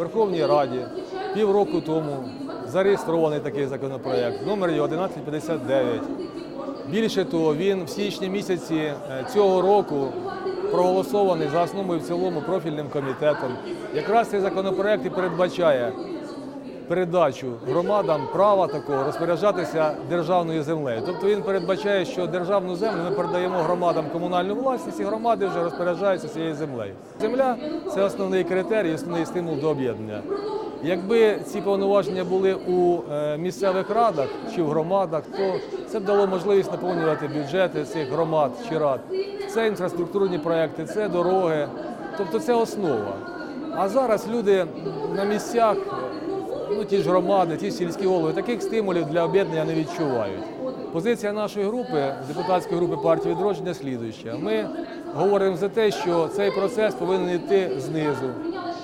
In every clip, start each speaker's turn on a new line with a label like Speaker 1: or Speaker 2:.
Speaker 1: Верховній Раді півроку тому зареєстрований такий законопроект, номер його 1159. Більше того, він в січні місяці е, цього року проголосований за основу і в цілому профільним комітетом. Якраз цей законопроект і передбачає передачу громадам права такого розпоряджатися державною землею. Тобто він передбачає, що державну землю ми передаємо громадам комунальну власність, і громади вже розпоряджаються цією землею. Земля це основний критерій, основний стимул до об'єднання. Якби ці повноваження були у е, місцевих радах чи в громадах, то це б дало можливість наповнювати бюджети цих громад чи рад. Це інфраструктурні проекти, це дороги, тобто це основа. А зараз люди на місцях ну, ті ж громади, ті сільські голови, таких стимулів для об'єднання не відчувають. Позиція нашої групи, депутатської групи партії відродження, слідуюча. Ми говоримо за те, що цей процес повинен йти знизу.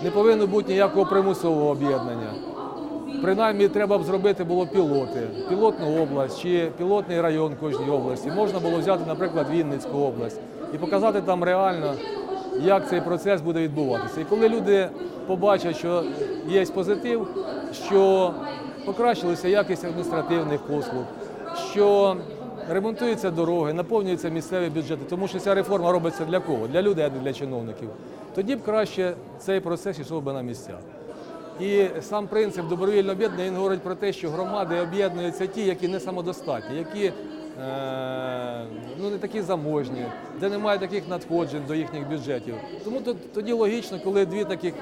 Speaker 1: Не повинно бути ніякого примусового об'єднання. Принаймні, треба б зробити було пілоти, пілотну область чи пілотний район кожній області. Можна було взяти, наприклад, Вінницьку область і показати там реально, як цей процес буде відбуватися. І коли люди побачать, що є позитив, що покращилася якість адміністративних послуг, що ремонтуються дороги, наповнюються місцеві бюджети, тому що ця реформа робиться для кого? Для людей, а не для чиновників. Тоді б краще цей процес йшов би на місцях. І сам принцип добровільного об'єднання він говорить про те, що громади об'єднуються ті, які не самодостатні, які ну, не такі заможні, де немає таких надходжень до їхніх бюджетів. Тому то- тоді логічно, коли дві таких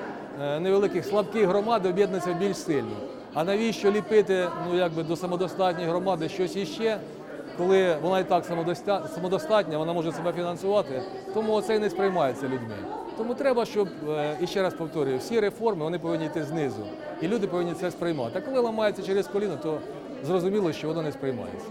Speaker 1: е, невеликих слабких громади об'єднуються більш сильні. А навіщо ліпити ну, якби, до самодостатньої громади щось іще? Коли вона і так самодостатня, вона може себе фінансувати, тому це і не сприймається людьми. Тому треба, щоб е, і ще раз повторюю, всі реформи вони повинні йти знизу, і люди повинні це сприймати. А коли ламається через коліно, то зрозуміло, що воно не сприймається.